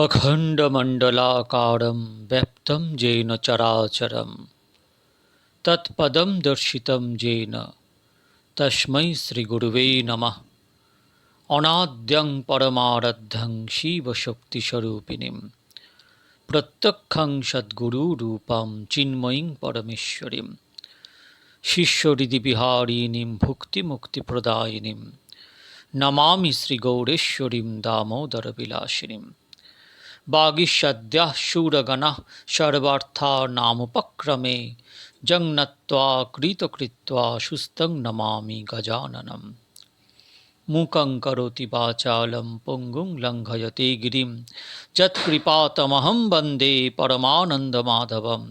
अखण्डमण्डलाकारं व्याप्तं येन चराचरं तत्पदं दर्शितं येन तस्मै श्रीगुरुवे नमः अनाद्यं परमारद्धं शिवशक्तिस्वरूपिणीं प्रत्यक्षं सद्गुरुरूपं चिन्मयीं परमेश्वरीं शिष्यहृदिविहारिणीं भुक्तिमुक्तिप्रदायिनीं नमामि श्रीगौरेश्वरीं दामोदरविलासिनीम् বাগিষদ্যা শূরগণা সর্বার্থা নামোপক্রমে জংনত্বা কৃতকৃত্বা সুস্তং নমামি গজাননম মুকং করোতি বাচালম পুঙ্গুং লঙ্ঘয়তে গিরিম যৎকৃপাতমহম বন্দে পরমানন্দমাধবম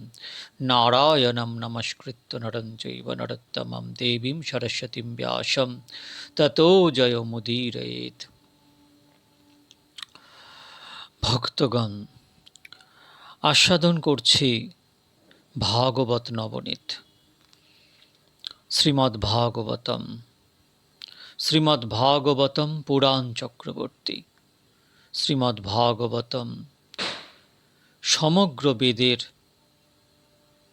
নারায়ণম নমস্কৃত্য নরঞ্চৈব নরোত্তমম দেবীম সরস্বতীম ব্যাসম ততো জয়মুদীরয়েত ভক্তগণ, আস্বাদন করছি ভাগবত নবনীত। শ্রীমদ্ ভাগবতম শ্রীমদ্ ভাগবতম পুরাণ চক্রবর্তী শ্রীমদ্ ভাগবতম সমগ্র বেদের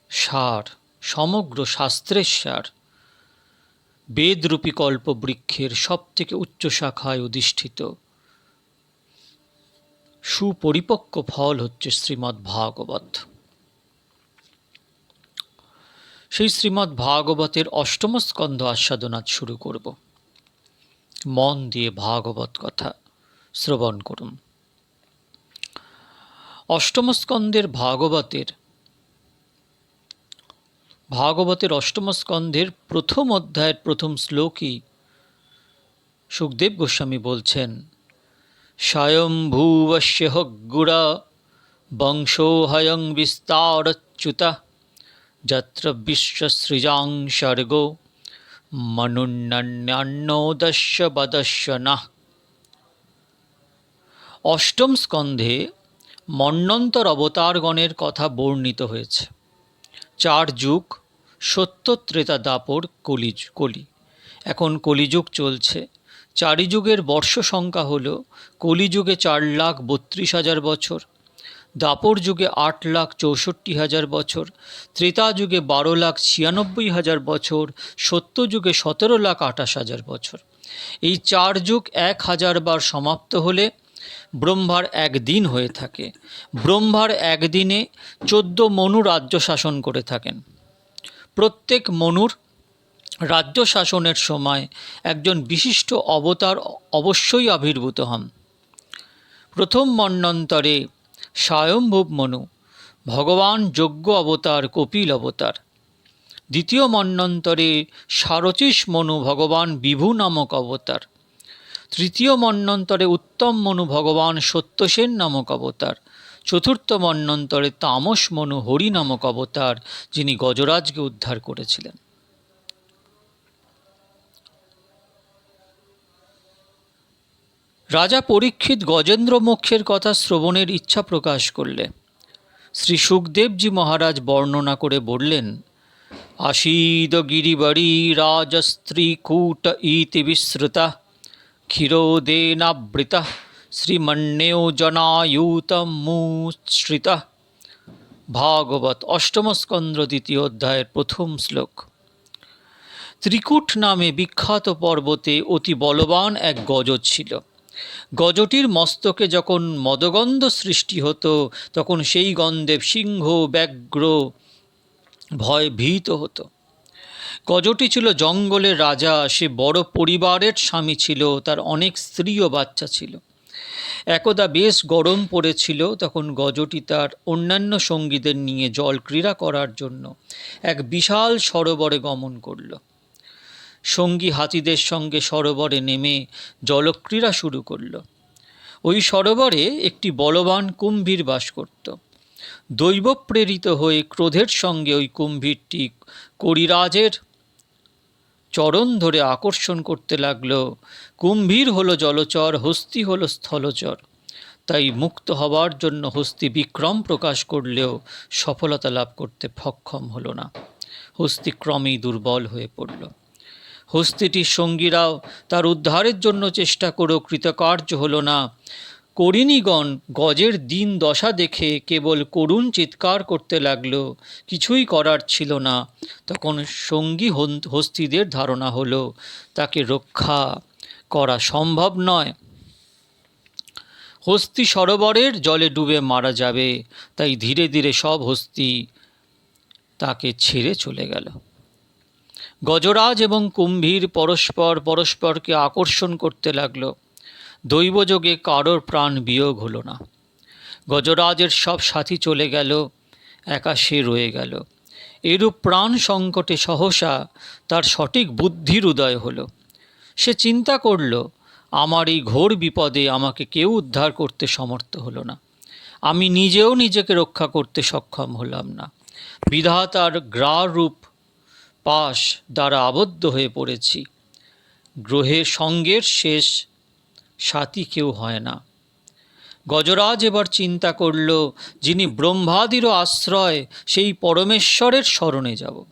সার, সমগ্র শাস্ত্রের সার, বেদরূপী কল্পবৃক্ষের সবথেকে উচ্চ শাখায় অধিষ্ঠিত সুপরিপক্ক ফল হচ্ছে শ্রীমদ্ ভাগবত। সেই শ্রীমদ্ ভাগবতের অষ্টম স্কন্ধ আস্বাদন আজ শুরু করব। মন দিয়ে ভাগবত কথা শ্রবণ করুন। অষ্টম স্কন্ধের ভাগবতের ভাগবতের অষ্টম স্কন্ধের প্রথম অধ্যায়ের প্রথম শ্লোকই সুখদেব গোস্বামী বলছেন স্বয়ম্ভুবস্য হগ্গুরা বংশোহয়ং বিস্তারচ্যুত, যত্র বিশ্বসৃজাং সর্গ মনুন্নন্যান্নোদস্য বদস্য না অষ্টম স্কন্ধে মন্নন্তর অবতারগণের কথা বর্ণিত হয়েছে। চার যুগ সত্য ত্রেতা দাপর কলি কলি এখন কলিযুগ চলছে। চারি যুগের বর্ষ সংখ্যা হল কলিযুগে চার লাখ বত্রিশ হাজার বছর, দাপর যুগে আট লাখ চৌষট্টি হাজার বছর, ত্রেতা যুগে বারো লাখ ছিয়ানব্বই হাজার বছর, সত্য যুগে সতেরো লাখ আঠাশ হাজার বছর। এই চার যুগ এক হাজার বার সমাপ্ত হলে ব্রহ্মার একদিন হয়ে থাকে। ব্রহ্মার একদিনে চোদ্দ মনু রাজ্য শাসন করে থাকেন। প্রত্যেক মনুর রাজ্য শাসনের সময় একজন বিশিষ্ট অবতার অবশ্যই আবির্ভূত হন। প্রথম মন্বন্তরে স্বয়ম্ভুব মনু, ভগবান যজ্ঞ অবতার, কপিল অবতার। দ্বিতীয় মন্বন্তরে সারচিস মনু, ভগবান বিভু নামক অবতার। তৃতীয় মন্বন্তরে উত্তম মনু, ভগবান সত্যসেন নামক অবতার। চতুর্থ মন্বন্তরে তামস মনু, হরি নামক অবতার, যিনি গজরাজকে উদ্ধার করেছিলেন। রাজা পরীক্ষিত গজেন্দ্র মোক্ষের কথা শ্রবণের ইচ্ছা প্রকাশ করলে। শ্রী সুখদেবজি মহারাজ বর্ণনা করে বললেন, আশীদ গিরিবাড়ি রাজস্ত্রী কূট ইতি বিশ্রুতা ক্ষীরোদেনাবৃতা শ্রীমন্যেও জনায়ুতমুশ্রিত ভাগবত অষ্টম স্কন্দ্র দ্বিতীয় অধ্যায়ের প্রথম শ্লোক। ত্রিকুট নামে বিখ্যাত পর্বতে অতি বলবান এক গজ ছিল। গজটির মস্তকে যখন মদগন্ধ সৃষ্টি হতো, তখন সেই গন্ধে সিংহ ব্যগ্র ভয় ভীত হতো। গজটি ছিল জঙ্গলের রাজা, সে বড় পরিবারের স্বামী ছিল, তার অনেক স্ত্রী ও বাচ্চা ছিল। একদা বেশ গরম পড়েছিল, তখন গজটি তার অন্যান্য সঙ্গীদের নিয়ে জল ক্রীড়া করার জন্য এক বিশাল সরোবরে গমন করল। সঙ্গী হাতিদের সঙ্গে সরোবরে নেমে জলক্রীড়া শুরু করল। ওই সরোবরে একটি বলবান কুম্ভীর বাস করত। দৈব প্রেরিত হয়ে ক্রোধের সঙ্গে ওই কুম্ভীরটি করিরাজের চরণ ধরে আকর্ষণ করতে লাগল। কুম্ভীর হলো জলচর, হস্তি হলো স্থলচর। তাই মুক্ত হবার জন্য হস্তি বিক্রম প্রকাশ করলেও সফলতা লাভ করতে সক্ষম হলো না। হস্তি ক্রমেই দুর্বল হয়ে পড়ল। হস্তিটির সঙ্গীরাও তার উদ্ধারের জন্য চেষ্টা করেও কৃতকার্য হল না। করিণীগণ গজের দিন দশা দেখে কেবল করুণ চিৎকার করতে লাগল, কিছুই করার ছিল না। তখন সঙ্গী হস্তিদের ধারণা হলো, তাকে রক্ষা করা সম্ভব নয়। হস্তি সরোবরের জলে ডুবে মারা যাবে, তাই ধীরে ধীরে সব হস্তি তাকে ছেড়ে চলে গেল। গজরাজ এবং কুম্ভীর পরস্পর পরস্পরকে আকর্ষণ করতে লাগল। দৈবযোগে কারোর প্রাণ বিয়োগ হলো না। গজরাজের সব সাথী চলে গেল একা সে রয়ে গেল। এরূপ প্রাণ সংকটে সহসা তার সঠিক বুদ্ধির উদয় হলো। সে চিন্তা করল, আমার এই ঘোর বিপদে আমাকে কেউ উদ্ধার করতে সমর্থ হলো না। আমি নিজেও নিজেকে রক্ষা করতে সক্ষম হলাম না। বিধাতার গ্রারূপ পাশ দ্বারা আবদ্ধ হয়ে পড়েছি। গ্রহে সঙ্গের শেষ সাথী কেউ হয় না। গজরাজ এবার চিন্তা করল, যিনি ব্রহ্মাদিরও আশ্রয়, সেই পরমেশ্বরের স্মরণে যাব।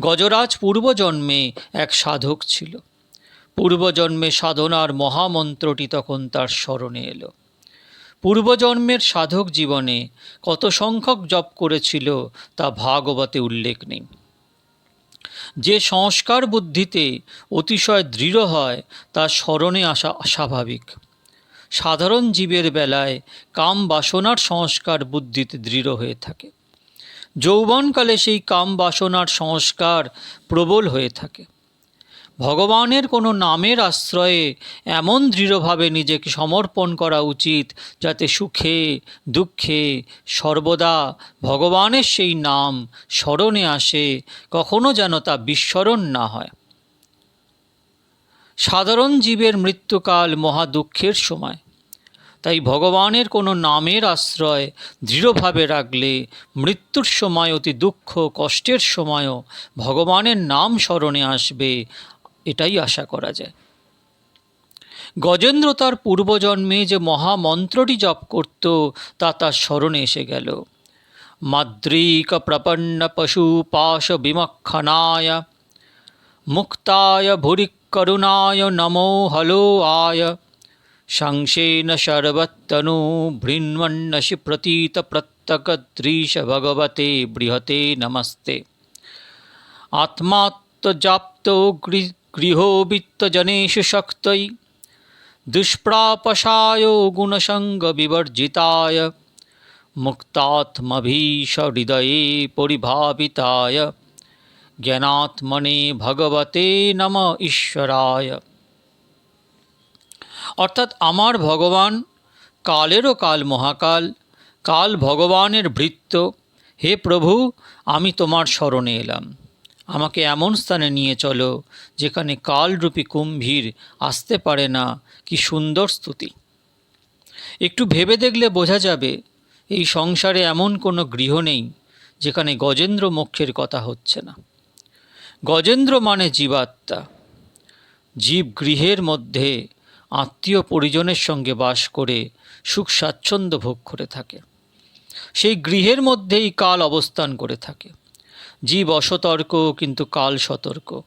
গজরাজ পূর্বজন্মে এক সাধক ছিল। পূর্বজন্মে সাধনার মহামন্ত্রটি তখন তার স্মরণে এলো। পূর্বজন্মের সাধক জীবনে কত সংখ্যক জপ করেছিল তা ভাগবতে উল্লেখ নেই। যে সংস্কার বুদ্ধিতে অতিশয় দৃঢ় হয়, তা স্মরণে আসা স্বাভাবিক। সাধারণ জীবের বেলায় কাম বাসনার সংস্কার বুদ্ধিতে দৃঢ় হয়ে থাকে। যৌবনকালে সেই কাম বাসনার সংস্কার প্রবল হয়ে থাকে। ভগবানের কোনো নামের আশ্রয়ে এমন দৃঢ়ভাবে নিজেকে সমর্পণ করা উচিত যাতে সুখে, দুঃখে সর্বদা ভগবানের সেই নাম স্মরণে আসে, কখনো যেন তা বিস্মরণ না হয়। সাধারণ জীবের মৃত্যুকাল মহা দুঃখের সময়। তাই ভগবানের কোনো নামের আশ্রয় দৃঢ়ভাবে রাখলে মৃত্যুর সময় অতি দুঃখ, কষ্টের সময়ও ভগবানের নাম স্মরণে আসবে এটাই আশা করা যায়। গজেন্দ্র তার পূর্বজন্মে যে মহামন্ত্রটি জপ করত, তা তার স্মরণে এসে গেল। মাদ্রিক প্রপন্ন পশু পাশ বিমক্ষণায়, মুক্তায় ভুরি করুণায় নমো হলো আয়। শংসেন শর্বত্তনু ভৃন্মন্নশি প্রতীত প্রত্যকদ্রীশ ভগবতে বৃহতে নমস্তে। আত্মাত্মজাপ্তো গৃহোবিত্তজনেষু শক্তৈ। দুষ্প্রাপশায় গুণসঙ্গবিবর্জিতায় মুক্তাত্মভীষ হৃদয়ে পরিভাবিতায়। জ্ঞানাত্মনে ভগবতে নম ঈশ্বরায়। অর্থাৎ আমার ভগবান কালেরও কাল মহাকাল, কাল ভগবানের ভৃত্য হে প্রভু, আমি তোমার স্মরণে এলাম। আমাকে এমন স্থানে নিয়ে চলো, যেখানে কালরূপী কুম্ভীর আসতে পারে না। কি সুন্দর স্তুতি। একটু ভেবে দেখলে বোঝা যাবে, এই সংসারে এমন কোনো গৃহ নেই, যেখানে গজেন্দ্র মোক্ষের কথা হচ্ছে না। গজেন্দ্র মানে জীবাত্মা। জীব গৃহের মধ্যে আত্মীয় পরিজনের সঙ্গে বাস করে সুখ স্বাচ্ছন্দ্য ভোগ করে থাকে। সেই গৃহের মধ্যেই কাল অবস্থান করে থাকে। জীব অসতর্ক কিন্তু কাল সতর্ক।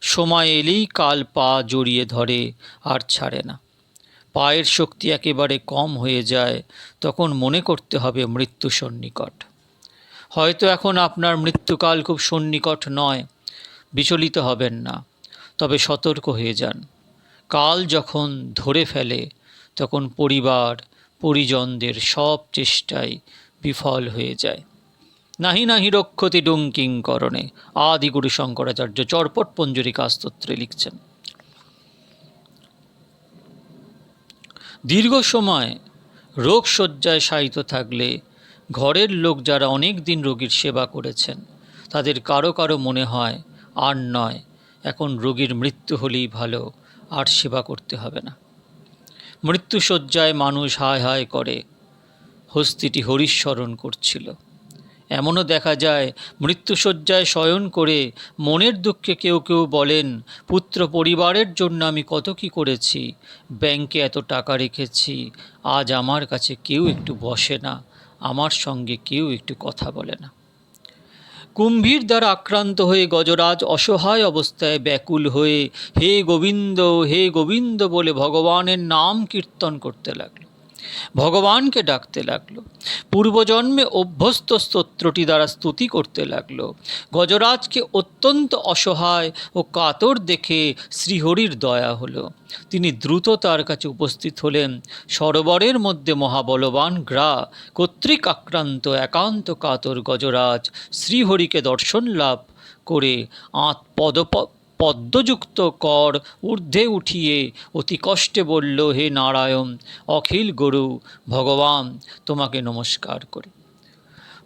সময় এলেই কাল পা জড়িয়ে ধরে, আর ছাড়ে না। পায়ের শক্তি একেবারে কম হয়ে যায়, তখন মনে করতে হবে মৃত্যু সন্নিকট। হয়তো এখন আপনার মৃত্যুকাল খুব সন্নিকট নয়, বিচলিত হবেন না, তবে সতর্ক হয়ে যান। কাল যখন ধরে ফেলে, তখন পরিবার, পরিজনদের সব চেষ্টাই বিফল হয়ে যায়। নাহি নাহি রক্ষতি ডুঙ্কিং করণে। আদিগুরু শঙ্করাচার্য চরপট পঞ্জরিকা স্তোত্রে লিখছেন। দীর্ঘ সময় রোগ শয্যায় শায়িত থাকলে ঘরের লোক যারা অনেক দিন রোগীর সেবা করেছেন, তাদের কারও কারও মনে হয়, আর নয়, এখন রোগীর মৃত্যু হলেই ভালো, আর সেবা করতে হবে না। মৃত্যুশয্যায় মানুষ হায় হায় করে, হস্তিটি হরিস্মরণ করছিল। এমনও দেখা যায়, মৃত্যুশয্যায় শয়ন করে মনের দুঃখে কেউ কেউ বলেন, পুত্র পরিবারের জন্য আমি কত কি করেছি? ব্যাংকে এত টাকা রেখেছি, আজ আমার কাছে কেউ একটু বসে না, আমার সঙ্গে কেউ একটু কথা বলে না কুম্ভীর দ্বারা আক্রান্ত হয়ে গজরাজ অসহায় অবস্থায় ব্যাকুল হয়ে, হে গোবিন্দ হে গোবিন্দ বলে ভগবানের নাম কীর্তন করতে লাগল। ভগবানকে ডাকতে লাগল। পূর্বজন্মে অভ্যস্ত স্তোত্রটি দ্বারা স্তুতি করতে লাগল। গজরাজকে অত্যন্ত অসহায় ও কাতর দেখে শ্রীহরির দয়া হলো। তিনি দ্রুত তার কাছে উপস্থিত হলেন। সরোবরের মধ্যে মহাবলবান গ্রা, কর্তৃক আক্রান্ত, একান্ত কাতর গজরাজ শ্রীহরিকে দর্শন লাভ করে আঁত পদপ পদ্মযুক্ত কর ঊর্ধ্বে উঠিয়ে অতি কষ্টে বলল, হে নারায়ণ, অখিল গুরু, ভগবান, তোমাকে নমস্কার করি।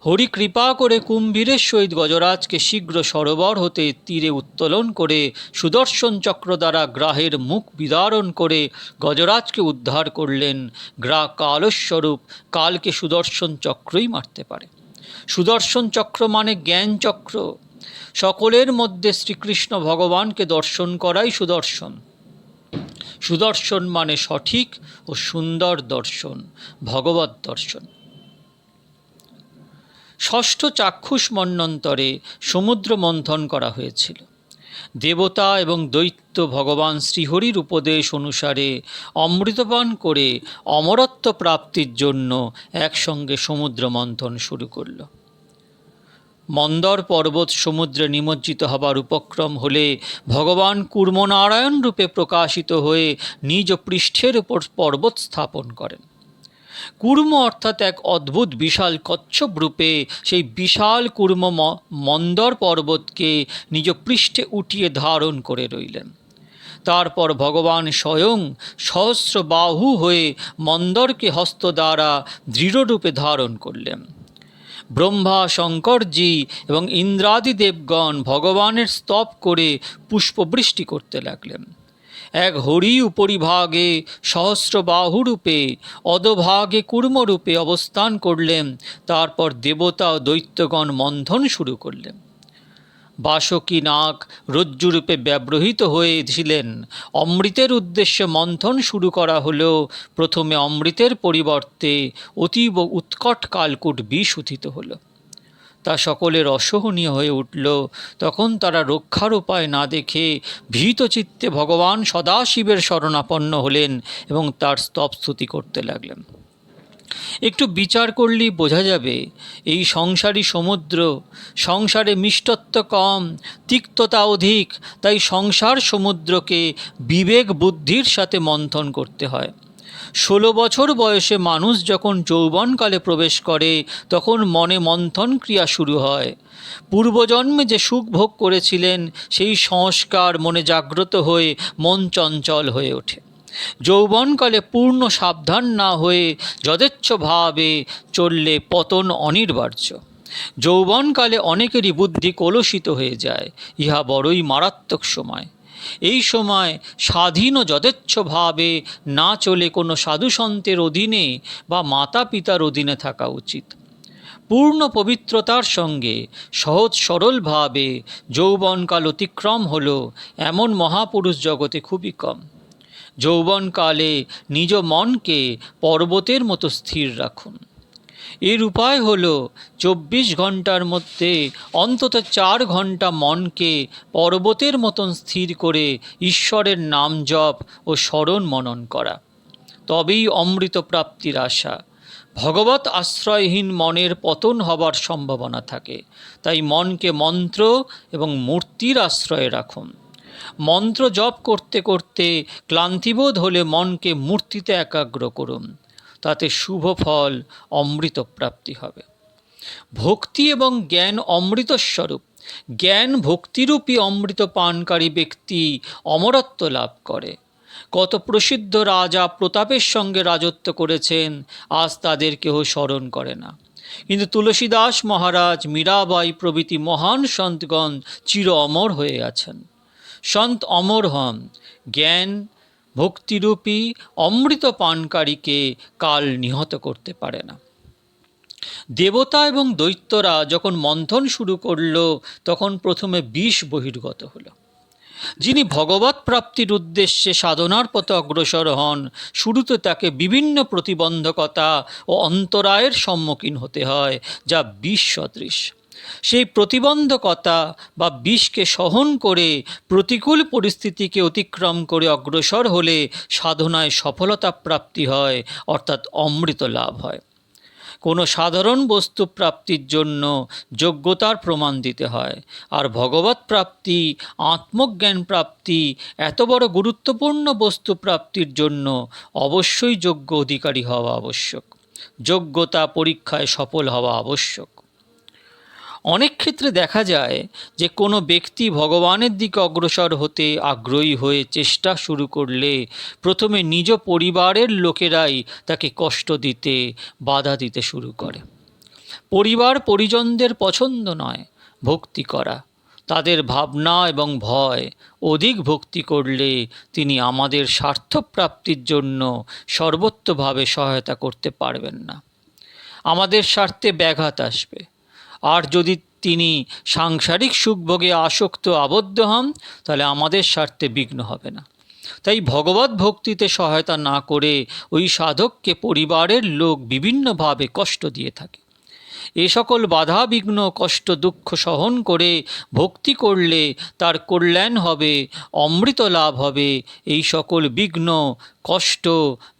হরি কৃপা করে কুম্ভীরের সহিত গজরাজকে শীঘ্র সরোবর হতে তীরে উত্তোলন করে, সুদর্শন চক্র দ্বারা গ্রাহের মুখ বিদারণ করে গজরাজকে উদ্ধার করলেন। গ্রা কালস্বরূপ কালকে সুদর্শন চক্রই মারতে পারে। সুদর্শন চক্র মানে জ্ঞান চক্র সকলের মধ্যে শ্রীকৃষ্ণ ভগবানকে দর্শন করাই সুদর্শন। সুদর্শন মানে সঠিক ও সুন্দর দর্শন, ভগবত দর্শন। ষষ্ঠ চাক্ষুষ মন্বন্তরে সমুদ্র মন্থন করা হয়েছিল। দেবতা এবং দৈত্য ভগবান শ্রীহরির উপদেশ অনুসারে অমৃতপান করে অমরত্ব প্রাপ্তির জন্য একসঙ্গে সমুদ্র মন্থন শুরু করল। মন্দর পর্বত সমুদ্রে নিমজ্জিত হবার উপক্রম হলে ভগবান কুর্মনারায়ণ রূপে প্রকাশিত হয়ে নিজ পৃষ্ঠের উপর পর্বত স্থাপন করেন। কুর্ম অর্থাৎ এক অদ্ভুত বিশাল কচ্ছপ রূপে সেই বিশাল কুর্ম মন্দর পর্বতকে নিজ পৃষ্ঠে উঠিয়ে ধারণ করে রইলেন। তারপর ভগবান স্বয়ং সহস্র বাহু হয়ে মন্দরকে হস্ত দ্বারা দৃঢ়রূপে ধারণ করলেন। ব্রহ্মা শঙ্করজি এবং ইন্দ্রাদি দেবগণ ভগবানের স্তব করে পুষ্পবৃষ্টি করতে লাগলেন। এক হরি উপরিভাগে সহস্রবাহুরূপে অদভাগে কুর্মরূপে অবস্থান করলেন। তারপর দেবতা ও দৈত্যগণ মন্থন শুরু করলেন। বাসকী নাক রজ্জুরূপে ব্যবহৃত হয়েছিলেন। অমৃতের উদ্দেশ্যে মন্থন শুরু করা হলেও প্রথমে অমৃতের পরিবর্তে অতীব উৎকট কালকুট বিষ উথিত হলো। তা সকলের অসহনীয় হয়ে উঠল। তখন তারা রক্ষার উপায় না দেখে ভীত চিত্তে ভগবান সদাশিবের শরণাপন্ন হলেন এবং তার স্তবস্তুতি করতে লাগলেন। একটু বিচার করলেই বোঝা যাবে, এই সংসারী সমুদ্র সংসারে মিষ্টত্ব কম, তিক্ততা অধিক, তাই সংসার সমুদ্রকে বিবেক বুদ্ধির সাথে মন্থন করতে হয়। ষোলো বছর বয়সে মানুষ যখন যৌবনকালে প্রবেশ করে, তখন মনে মন্থন ক্রিয়া শুরু হয়। পূর্বজন্মে যে সুখ ভোগ করেছিলেন, সেই সংস্কার মনে জাগ্রত হয়ে মন চঞ্চল হয়ে ওঠে। যৌবনকালে পূর্ণ সাবধান না হয়ে যথেচ্ছভাবে চললে পতন অনিবার্য। যৌবনকালে অনেকেরই বুদ্ধি কলুষিত হয়ে যায়, ইহা বড়ই মারাত্মক সময়। এই সময় স্বাধীন ও যথেচ্ছভাবে না চলে কোনো সাধুসন্তের অধীনে বা মাতা পিতার অধীনে থাকা উচিত। পূর্ণ পবিত্রতার সঙ্গে সহজ সরলভাবে যৌবনকাল অতিক্রম হল এমন মহাপুরুষ জগতে খুবই কম। যৌবনকালে নিজ মনকে পর্বতের মতো স্থির রাখুন। এর উপায় হল চব্বিশ ঘণ্টার মধ্যে অন্তত চার ঘণ্টা মনকে পর্বতের মতন স্থির করে ঈশ্বরের নাম জপ ও স্মরণ মনন করা। তবেই অমৃত প্রাপ্তির আশা। ভগবত আশ্রয়হীন মনের পতন হবার সম্ভাবনা থাকে। তাই মনকে মন্ত্র এবং মূর্তির আশ্রয়ে রাখুন। মন্ত্র জপ করতে করতে ক্লান্তিবোধ হলে মনকে মূর্তিতে একাগ্র করুন। তাতে শুভ ফল অমৃত প্রাপ্তি হবে। ভক্তি এবং জ্ঞান অমৃতস্বরূপ। জ্ঞান ভক্তিরূপী অমৃত পানকারী ব্যক্তি অমরত্ব লাভ করে। কত প্রসিদ্ধ রাজা প্রতাপের সঙ্গে রাজত্ব করেছেন, আজ তাদের কেহ স্মরণ করে না। কিন্তু তুলসীদাস মহারাজ মীরাবাই প্রভৃতি মহান সন্তগণ চির অমর হয়ে আছেন। সন্ত অমর হন। জ্ঞান ভক্তিরূপী অমৃত পানকারীকে কাল নিহত করতে পারে না। দেবতা এবং দৈত্যরা যখন মন্থন শুরু করল, তখন প্রথমে বিষ বহির্গত হলো। যিনি ভগবত প্রাপ্তির উদ্দেশ্যে সাধনার পথে অগ্রসর হন, শুরুতে তাকে বিভিন্ন প্রতিবন্ধকতা ও অন্তরায়ের সম্মুখীন হতে হয়, যা বিষ সদৃশ। সেই প্রতিবন্ধকতা বা বিষকে সহন করে প্রতিকূল পরিস্থিতিকে অতিক্রম করে অগ্রসর হলে সাধনায় সফলতা প্রাপ্তি হয়, অর্থাৎ অমৃত লাভ হয়। কোনো সাধারণ বস্তু প্রাপ্তির জন্য যোগ্যতার প্রমাণ দিতে হয়। আর ভগবত প্রাপ্তি, আত্মজ্ঞান প্রাপ্তি, এত বড় গুরুত্বপূর্ণ বস্তু প্রাপ্তির জন্য অবশ্যই যোগ্য অধিকারী হওয়া আবশ্যক। যোগ্যতা পরীক্ষায় সফল হওয়া আবশ্যক। অনেক ক্ষেত্রে দেখা যায় যে কোনো ব্যক্তি ভগবানের দিকে অগ্রসর হতে আগ্রহী হয়ে চেষ্টা শুরু করলে প্রথমে নিজ পরিবারের লোকেরাই তাকে কষ্ট দিতে, বাধা দিতে শুরু করে। পরিবার পরিজনদের পছন্দ নয়, ভক্তি করা। তাদের ভাবনা এবং ভয় অধিক ভক্তি করলে তিনি আমাদের স্বার্থপ্রাপ্তির জন্য সর্বত্রভাবে সহায়তা করতে পারবেন না। আমাদের স্বার্থে ব্যাঘাত আসবে। আর যদি তিনি সাংসারিক সুখভোগে আসক্ত আবদ্ধ হন, তাহলে আমাদের স্বার্থে বিঘ্ন হবে না। তাই ভগবত ভক্তিতে সহায়তা না করে ওই সাধককে পরিবারের লোক বিভিন্নভাবে কষ্ট দিয়ে থাকে। এ সকল বাধা, বিঘ্ন, কষ্ট, দুঃখ সহন করে ভক্তি করলে তার কল্যাণ হবে, অমৃত লাভ হবে। এই সকল বিঘ্ন, কষ্ট,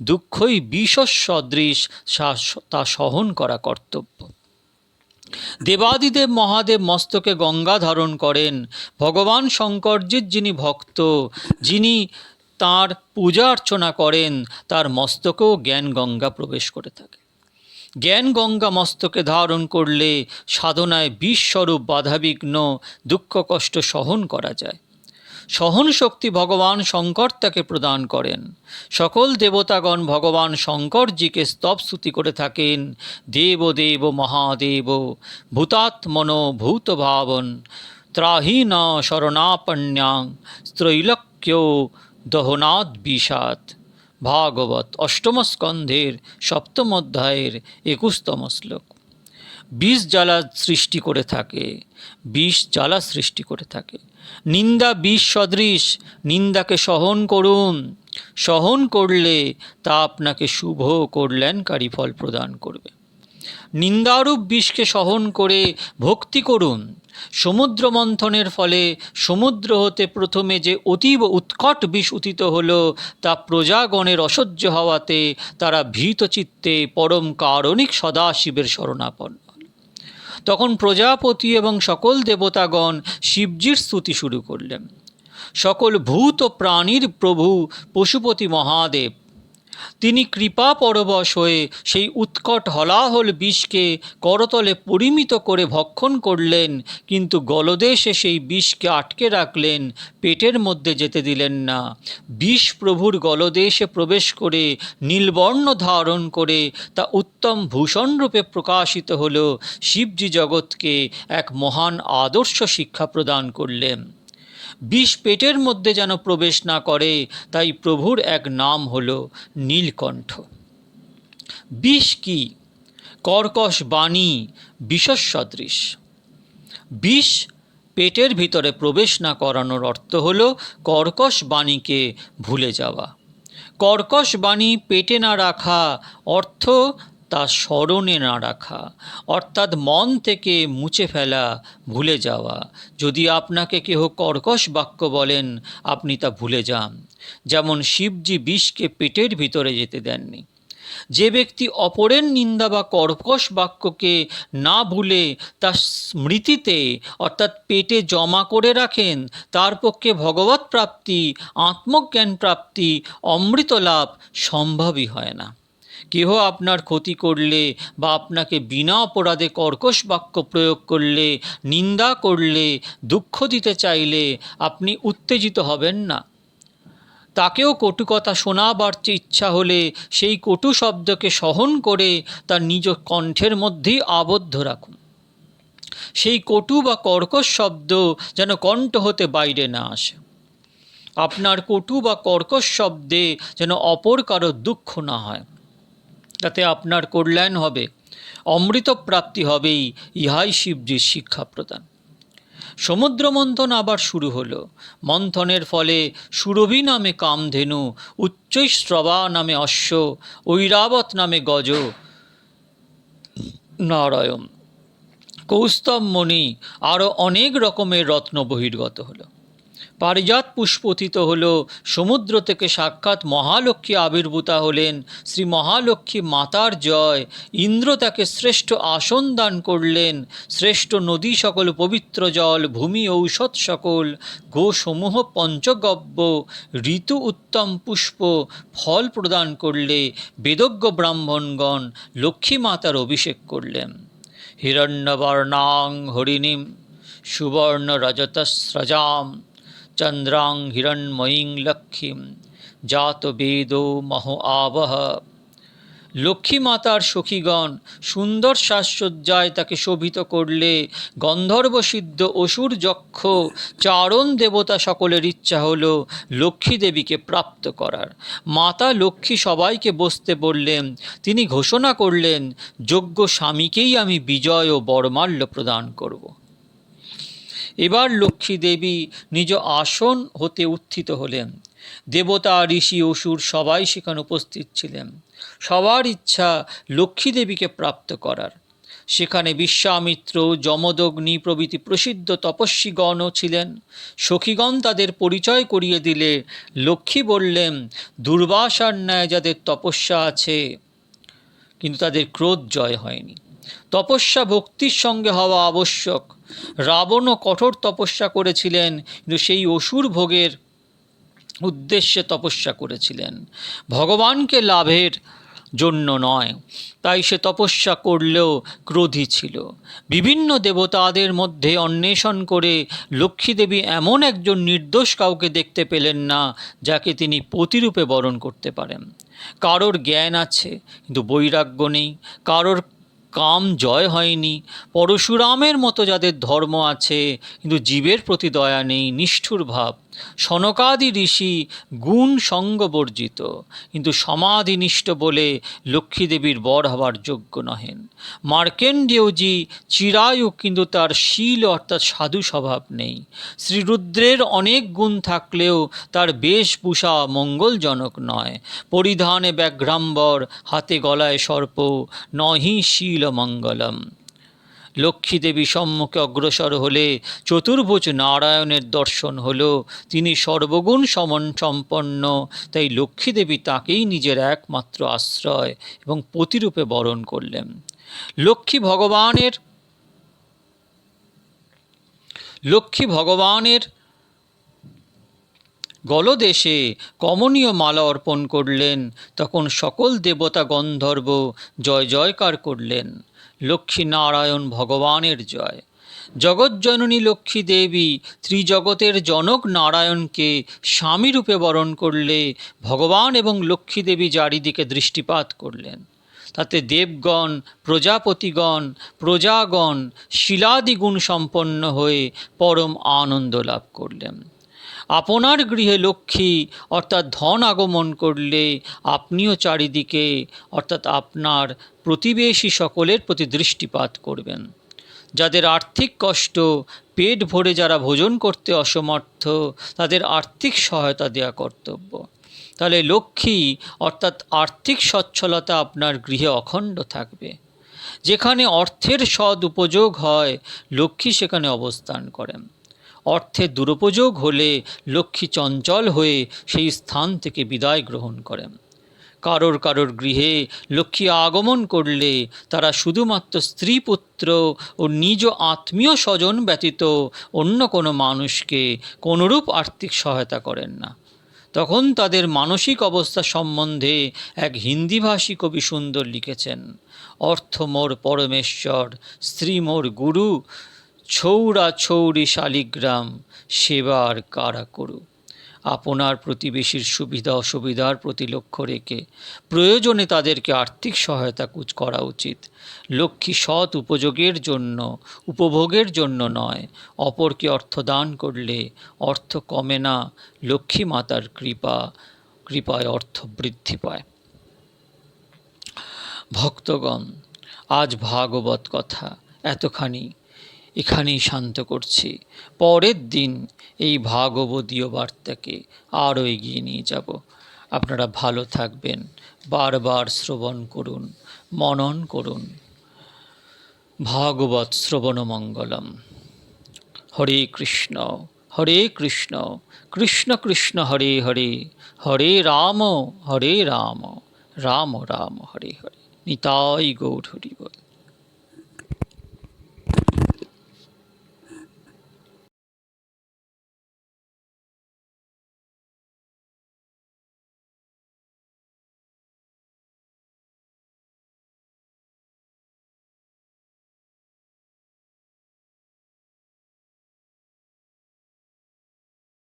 দুঃখই বিশ্বস সদৃশ তা সহন করা কর্তব্য। দেবাদিদেব মহাদেব মস্তকে গঙ্গা ধারণ করেন। ভগবান শঙ্করজির যিনি ভক্ত, যিনি তার পূজা অর্চনা করেন, তার মস্তকেও জ্ঞান গঙ্গা প্রবেশ করে থাকে। জ্ঞান গঙ্গা মস্তকে ধারণ করলে সাধনায় বিশ্বরূপ বাধাবিঘ্ন, দুঃখ কষ্ট সহন করা যায়। সহন শক্তি ভগবান শঙ্কর তাকে প্রদান করেন। সকল দেবতাগণ ভগবান শঙ্করজিকে স্তবস্তুতি করে থাকেন। দেব দেব, মহাদেব, ভূতাত্মন ভূত ভাবন ত্রাহি ন শরণাপণ্যাং ত্রৈলক্য দহনাদ বিষাদ ভাগবত অষ্টম স্কন্ধের সপ্তম অধ্যায়ের একুশতম শ্লোক। বিষ জ্বালা সৃষ্টি করে থাকে। বিষ জ্বালা সৃষ্টি করে থাকে। নিন্দা বিষ সদৃশ, নিন্দাকে সহন করুন। সহন করলে তা আপনাকে শুভ কল্যাণকারী ফল প্রদান করবে। নিন্দারূপ বিষকে সহন করে ভক্তি করুন। সমুদ্র মন্থনের ফলে সমুদ্র হতে প্রথমে যে অতীব উৎকট বিষ উথিত হল, তা প্রজাগণের অসহ্য হওয়াতে তারা ভীত চিত্তে পরম কারণিক সদাশিবের শরণাপন্ন। তখন প্রজাপতি এবং সকল দেবতাগণ শিবজির স্তুতি শুরু করলেন। সকল ভূত ও প্রাণীর প্রভু পশুপতি মহাদেব তিনি কৃপা পরবশ হয়ে সেই উৎকট হলাহল বিষকে করতলে পরিমিত করে ভক্ষণ করলেন, কিন্তু গলদেশে সেই বিষকে আটকে রাখলেন, পেটের মধ্যে যেতে দিলেন না। বিষ প্রভুর গলদেশে প্রবেশ করে নীলবর্ণ ধারণ করে তা উত্তম ভূষণ রূপে প্রকাশিত হল, শিবজি জগৎকে এক মহান আদর্শ শিক্ষা প্রদান করলেন। বিষ পেটের মধ্যে যেন প্রবেশ না করে, তাই প্রভুর এক নাম হল নীলকণ্ঠ। বিষ কি? কর্কশ বাণী বিষস সদৃশ। বিষ পেটের ভিতরে প্রবেশ না করানোর অর্থ হল কর্কশ বাণীকে ভুলে যাওয়া। কর্কশ বাণী পেটে না রাখা অর্থ তা স্মরণে না রাখা, অর্থাৎ মন থেকে মুছে ফেলা ভুলে যাওয়া। যদি আপনাকে কেহ কর্কশ বাক্য বলেন, আপনি তা ভুলে যান। যেমন শিবজি বিষকে পেটের ভিতরে যেতে দেননি। যে ব্যক্তি অপরের নিন্দা বা কর্কশ বাক্যকে না ভুলে তার স্মৃতিতে, অর্থাৎ পেটে জমা করে রাখেন, তার পক্ষে ভগবত প্রাপ্তি, আত্মজ্ঞান প্রাপ্তি, অমৃত লাভ সম্ভবই হয় না। কেহ আপনার ক্ষতি করলে বা আপনাকে বিনা অপরাধে কর্কশ বাক্য প্রয়োগ করলে, নিন্দা করলে, দুঃখ দিতে চাইলে আপনি উত্তেজিত হবেন না। তাকেও কটু কথা শোনাবার ইচ্ছা হলে সেই কটু শব্দকে সহন করে তার নিজ কণ্ঠের মধ্যেই আবদ্ধ রাখুন। সেই কটু বা কর্কশ শব্দ যেন কণ্ঠ হতে বাইরে না আসে। আপনার কটু বা কর্কশ শব্দে যেন অপর কারও দুঃখ না হয়। তাতে আপনার কল্যাণ হবে, অমৃত প্রাপ্তি হবেই, ইহাই শিবজির শিক্ষা প্রদান। সমুদ্র মন্থন আবার শুরু হলো। মন্থনের ফলে সুরভি নামে কামধেনু উচ্চৈশ্রবা নামে অশ্ব, ঐরাবত নামে গজ। নারায়ণ। কৌস্তব মণি আরও অনেক রকমের রত্ন বহির্গত হলো। পারিজাত পুষ্পতিত হল, সমুদ্র থেকে সাক্ষাৎ মহালক্ষ্মী আবির্ভূতা হলেন, শ্রী মহালক্ষ্মী মাতার জয়, ইন্দ্র তাকে শ্রেষ্ঠ আসন দান করলেন, শ্রেষ্ঠ নদী সকল পবিত্র জল, ভূমি, ঔষধ সকল, গোসমূহ পঞ্চগব্য, ঋতু উত্তম পুষ্প ফল প্রদান করলে, বেদজ্ঞ ব্রাহ্মণগণ লক্ষ্মী মাতার অভিষেক করলেন। হিরণ্যবর্ণাং হরিণীম সুবর্ণ রজতস্রজাম চন্দ্রাং হিরণ্ময়ীং লক্ষ্মীম জাত বেদ মহ আবহ। লক্ষ্মী মাতার সখীগণ, সুন্দর সাজসজ্জায় তাকে শোভিত করলে গন্ধর্ব সিদ্ধ অসুর যক্ষ, চারণ দেবতা সকলের ইচ্ছা হল লক্ষ্মী দেবীকে প্রাপ্ত করার। মাতা লক্ষ্মী সবাইকে বসতে বললেন, তিনি ঘোষণা করলেন যোগ্য স্বামীকেই আমি বিজয় ও বরমাল্য প্রদান করব। এবার লক্ষ্মী দেবী নিজ আসন হতে উত্থিত হলেন। দেবতা, ঋষি, অসুর সবাই সেখানে উপস্থিত ছিলেন। সবার ইচ্ছা লক্ষ্মী দেবীকে প্রাপ্ত করার। সেখানে বিশ্বামিত্র, যমদগ্নি প্রভৃতি প্রসিদ্ধ তপস্বীগণও ছিলেন। সখীগণ তাদের পরিচয় করিয়ে দিলে লক্ষ্মী বললেন, দুর্বাসার ন্যায় যাদের তপস্যা আছে, কিন্তু তাদের ক্রোধ জয় হয়নি। তপস্যা ভক্তির সঙ্গে হওয়া আবশ্যক। রাবণও কঠোর তপস্যা করেছিলেন, কিন্তু সেই অসুর ভোগের উদ্দেশ্যে তপস্যা করেছিলেন। ভগবানকে লাভের জন্য নয়, তাই সে তপস্যা করলেও ক্রোধী ছিল। বিভিন্ন দেবতাদের মধ্যে অন্বেষণ করে লক্ষ্মীদেবী এমন একজন নির্দোষ কাউকে দেখতে পেলেন না, যাকে তিনি প্রতিরূপে বরণ করতে পারেন। কারোর জ্ঞান আছে, কিন্তু বৈরাগ্য নেই। কারোর কাম জয় হয়নি। পরশুরামের মতো যাদের ধর্ম আছে, কিন্তু জীবের প্রতি দয়া নেই, নিষ্ঠুর ভাব। সনকাদি ঋষি গুণ সঙ্গবর্জিত কিন্তু সমাধিনিষ্ঠ বলে লক্ষ্মীদেবীর বর হবার যোগ্য নহেন। মার্কেন্ডেয়জি চিরায়ু কিন্তু তার শীল অর্থাৎ সাধু স্বভাব নেই। শ্রীরুদ্রের অনেক গুণ থাকলেও তার বেশভূষা মঙ্গলজনক নয়। পরিধানে ব্যাঘ্রাম্বর, হাতে গলায় সর্প, নহি শীল মঙ্গলম। লক্ষ্মী দেবী সম্মুখে অগ্রসর হলে চতুর্ভুজ নারায়ণের দর্শন হল। তিনি সর্বগুণ সমন সম্পন্ন, তাই লক্ষ্মী দেবী তাকেই নিজের একমাত্র আশ্রয় এবং প্রতিরূপে বরণ করলেন। লক্ষ্মী ভগবানের লক্ষ্মী ভগবানের গলদেশে কমনীয় মালা অর্পণ করলেন। তখন সকল দেবতা গন্ধর্ব জয় জয়কার করলেন। লক্ষ্মী নারায়ণ ভগবানের জয়। জগজ্জননী লক্ষ্মী দেবী ত্রিজগতের জনক নারায়ণকে স্বামীরূপে বরণ করলে ভগবান এবং লক্ষ্মী দেবী চারিদিকে দৃষ্টিপাত করলেন। তাতে দেবগণ, প্রজাপতিগণ, প্রজাগণ, শিলাদিগুণ সম্পন্ন হয়ে পরম আনন্দ লাভ করলেন। আপনার গৃহে লক্ষ্মী, অর্থাৎ ধন আগমন করলে আপনিও চারিদিকে, অর্থাৎ আপনার প্রতিবেশী সকলের প্রতি দৃষ্টিপাত করবেন। যাদের আর্থিক কষ্ট, পেট ভরে যারা ভোজন করতে অসমর্থ, তাদের আর্থিক সহায়তা দেওয়া কর্তব্য। তাহলে লক্ষ্মী, অর্থাৎ আর্থিক সচ্ছলতা আপনার গৃহে অখণ্ড থাকবে। যেখানে অর্থের সদ উপযোগ হয়, লক্ষ্মী সেখানে অবস্থান করেন। অর্থের দুরুপযোগ হলে লক্ষ্মী চঞ্চল হয়ে সেই স্থান থেকে বিদায় গ্রহণ করেন। কারোর কারোর গৃহে লক্ষ্মী আগমন করলে তারা শুধুমাত্র স্ত্রী পুত্র ও নিজ আত্মীয় স্বজন ব্যতীত অন্য কোনো মানুষকে কোনরূপ আর্থিক সহায়তা করেন না। তখন তাদের মানসিক অবস্থা সম্বন্ধে এক হিন্দিভাষী কবি সুন্দর লিখেছেন, অর্থ মোর পরমেশ্বর, স্ত্রী মোর গুরু ছৌরা ছৌরি শালিগ্রাম সেবার কারা করু আপনার প্রতিবেশীর সুবিধা অসুবিধার প্রতি লক্ষ্য রেখে প্রয়োজনে তাদেরকে আর্থিক সহায়তা কুচ করা উচিত। লক্ষ্মী সৎ উপযোগের জন্য, উপভোগের জন্য নয়, অপরকে অর্থ দান করলে অর্থ কমে না, লক্ষ্মী মাতার কৃপা, কৃপায় অর্থ বৃদ্ধি পায়। ভক্তগণ, আজ ভাগবত কথা এতখানি। এখানেই শান্ত করছি। পরের দিন এই ভাগবতীয় বার্তাকে আরও এগিয়ে নিয়ে যাব। আপনারা ভালো থাকবেন। বারবার শ্রবণ করুন, মনন করুন। ভাগবত শ্রবণমঙ্গলম। হরে কৃষ্ণ হরে কৃষ্ণ কৃষ্ণ কৃষ্ণ, হরে হরে হরে রাম হরে রাম রাম রাম, হরে হরে। নিতাই গৌর হরি বল